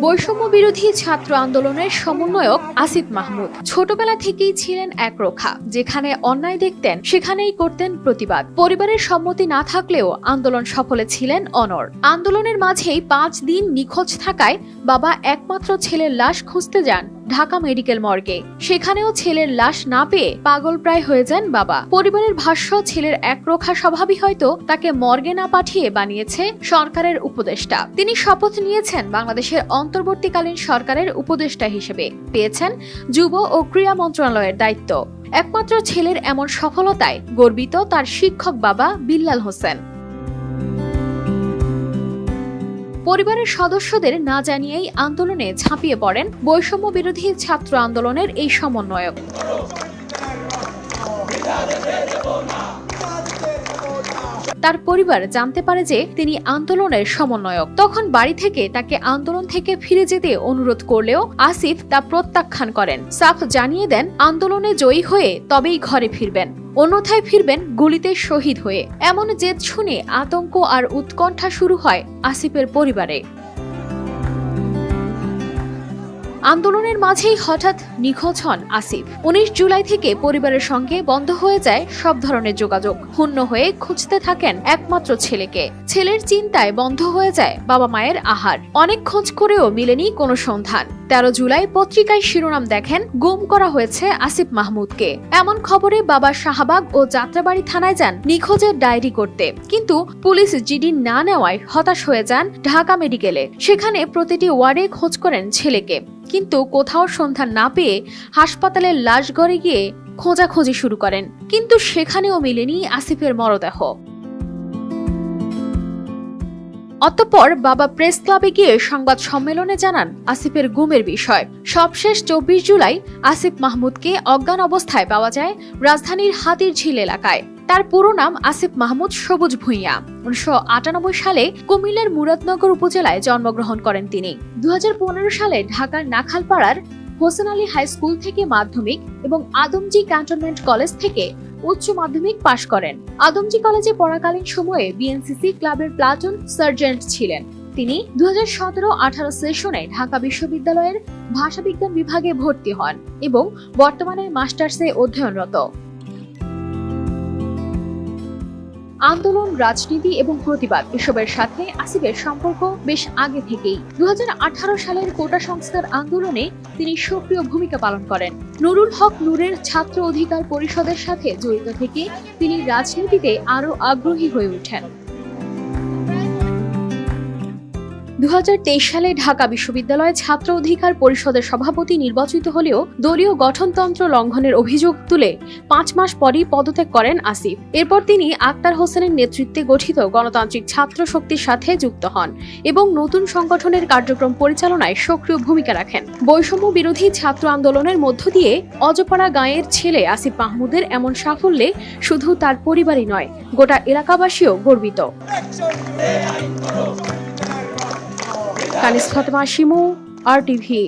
বৈষম্য বিরোধী ছাত্র আন্দোলনের সমন্বয়ক আসিফ মাহমুদ। ছোটবেলা থেকেই ছিলেন একরোখা যেখানে অন্যায় দেখতেন, সেখানেই করতেন প্রতিবাদ। পরিবারের সম্মতি না থাকলেও আন্দোলন সফলে ছিলেন অনর। আন্দোলনের মাঝেই পাঁচ দিন নিখোঁজ থাকায় বাবা একমাত্র ছেলের লাশ খুঁজতে যান ঢাকা মেডিকেল মর্গে। সেখানেও ছেলের লাশ না পেয়ে পাগল প্রায় হয়ে যান বাবা। পরিবারের ভাষ্য, ছেলের একরোখা স্বভাবই হয়তো তাকে মর্গে না পাঠিয়ে বানিয়েছে সরকারের উপদেষ্টা। তিনি শপথ নিয়েছেন বাংলাদেশের অন্তর্বর্তীকালীন সরকারের উপদেষ্টা হিসেবে। পেয়েছেন যুব ও ক্রীড়া মন্ত্রণালয়ের দায়িত্ব। একমাত্র ছেলের এমন সফলতায় গর্বিত তার শিক্ষক বাবা বিল্লাল হোসেন। পরিবারের সদস্যদের না জানিয়েই আন্দোলনে ঝাঁপিয়ে পড়েন বৈষম্য বিরোধী ছাত্র আন্দোলনের এই সমন্বয়ক। তার পরিবার জানতে পারে যে তিনি আন্দোলনের সমন্বয়ক। তখন বাড়ি থেকে তাকে আন্দোলন থেকে ফিরে যেতে অনুরোধ করলেও আসিফ তা প্রত্যাখ্যান করেন। সাফ জানিয়ে দেন, আন্দোলনে জয়ী হয়ে তবেই ঘরে ফিরবেন। অন্যথায় ফিরবেন গুলিতে শহীদ হয়ে। এমন জেদ শুনে আতঙ্ক আর উৎকণ্ঠা শুরু হয় আসিফের পরিবারে। আন্দোলনের মাঝেই হঠাৎ নিখোঁজ হন আসিফ। উনিশ জুলাই থেকে পরিবারের সঙ্গে বন্ধ হয়ে যায় সব ধরনের যোগাযোগ। শূন্য হয়ে খুঁজতে থাকেন একমাত্র ছেলেকে। ছেলের চিন্তায় বন্ধ হয়ে যায় বাবা মায়ের আহার। অনেক খোঁজ করেও মিলেনি কোনো সন্ধান। তেরো জুলাই পত্রিকায় শিরোনাম দেখেন, গুম করা হয়েছে আসিফ মাহমুদকে। এমন খবরে বাবা শাহবাগ ও যাত্রাবাড়ি থানায় যান নিখোঁজের ডায়েরি করতে। কিন্তু পুলিশ জিডি না নেওয়ায় হতাশ হয়ে যান ঢাকা মেডিকেলে। সেখানে প্রতিটি ওয়ার্ডে খোঁজ করেন ছেলেকে। কিন্তু কোথাও সন্ধান না পেয়ে হাসপাতালের লাশঘরে গিয়ে খোঁজাখুঁজি শুরু করেন। কিন্তু সেখানেও মেলেনি আসিফের মরদেহ। অতঃপর বাবা প্রেস ক্লাবে গিয়ে সংবাদ সম্মেলনে জানান আসিফের গুমের বিষয়। সবশেষ চব্বিশ জুলাই আসিফ মাহমুদকে অজ্ঞান অবস্থায় পাওয়া যায় রাজধানীর হাতির ঝিল এলাকায়। তার পুরো নাম আসিফ মাহমুদ সবুজ ভূঁইয়া। উনিশশো আটানব্বই সালে কুমিল্লার মুরাদনগর উপজেলায় জন্মগ্রহণ করেন তিনি। দু হাজার পনেরো সালে ঢাকার নাখালপাড়ার হোসেন আলী হাই স্কুল থেকে মাধ্যমিক এবং আদমজি ক্যান্টনমেন্ট কলেজ থেকে উচ্চ মাধ্যমিক পাশ করেন। আদমজি কলেজে পড়াকালীন সময়ে বিএনসিসি ক্লাবের প্লাটুন সার্জেন্ট ছিলেন। তিনি দু হাজার সতেরো আঠারো সেশনে ঢাকা বিশ্ববিদ্যালয়ের ভাষাবিজ্ঞান বিভাগে ভর্তি হন এবং বর্তমানে মাস্টার্সে অধ্যয়নরত। আন্দোলন, রাজনীতি এবং প্রতিবাদ এসবের সাথে আসিফের সম্পর্ক বেশ আগে থেকেই। দু হাজার আঠারো সালের কোটা সংস্কার আন্দোলনে তিনি সক্রিয় ভূমিকা পালন করেন। নুরুল হক নূরের ছাত্র অধিকার পরিষদের সাথে জড়িত থেকে তিনি রাজনীতিতে আরও আগ্রহী হয়ে ওঠেন। দু হাজার তেইশ সালে ঢাকা বিশ্ববিদ্যালয়ে ছাত্র অধিকার পরিষদের সভাপতি নির্বাচিত হলেও দলীয় গঠনতন্ত্র লঙ্ঘনের অভিযোগ তুলে পাঁচ মাস পরই পদত্যাগ করেন আসিফ। এরপর তিনি আক্তার হোসেনের নেতৃত্বে গঠিত গণতান্ত্রিক ছাত্র শক্তির সাথে যুক্ত হন এবং নতুন সংগঠনের কার্যক্রম পরিচালনায় সক্রিয় ভূমিকা রাখেন। বৈষম্য বিরোধী ছাত্র আন্দোলনের মধ্য দিয়ে অজপাড়া গাঁয়ের ছেলে আসিফ মাহমুদের এমন সাফল্যে শুধু তার পরিবারই নয়, গোটা এলাকাবাসীও গর্বিত। Kanis Khatma Shimu R TV.